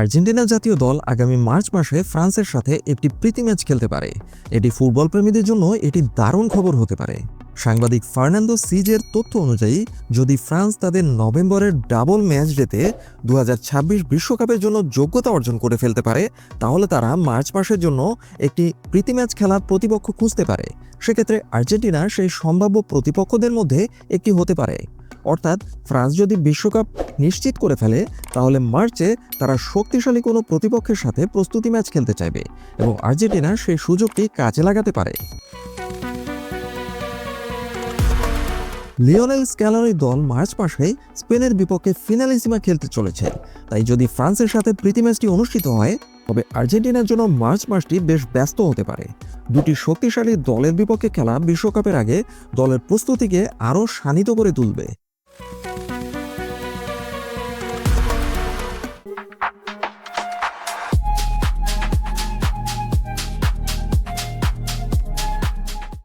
Argentina জাতীয় দল আগামী মার্চ মাসে ফ্রান্সের সাথে একটি প্রীতি ম্যাচ খেলতে পারে। এটি ফুটবল প্রেমীদের জন্য এটি দারুণ খবর হতে পারে। সাংবাদিক ফার্নান্দো সিজের তথ্য অনুযায়ী, যদি ফ্রান্স তাদের নভেম্বরের ডাবল ম্যাচ ডেতে দু বিশ্বকাপের জন্য যোগ্যতা অর্জন করে ফেলতে পারে, তাহলে তারা মার্চ মাসের জন্য একটি প্রীতি ম্যাচ খেলার প্রতিপক্ষ খুঁজতে পারে। সেক্ষেত্রে আর্জেন্টিনা সেই সম্ভাব্য প্রতিপক্ষদের মধ্যে একটি হতে পারে। অর্থাৎ ফ্রান্স যদি বিশ্বকাপ নিশ্চিত করে ফেলে, তাহলে মার্চে তারা শক্তিশালী কোনো প্রতিপক্ষের সাথে প্রস্তুতি ম্যাচ খেলতে চাইবে এবং আর্জেন্টিনা সেই সুযোগটি কাজে লাগাতে পারে। লিওনেল স্ক্যালারি দল মার্চ মাসে স্পেনের বিপক্ষে ফিনালিসিমা খেলতে চলেছে। তাই যদি ফ্রান্সের সাথে প্রীতি ম্যাচটি অনুষ্ঠিত হয়, তবে আর্জেন্টিনার জন্য মার্চ মাসটি বেশ ব্যস্ত হতে পারে। দুটি শক্তিশালী দলের বিপক্ষে খেলা বিশ্বকাপের আগে দলের প্রস্তুতিকে আরও শানিত করে তুলবে। thank you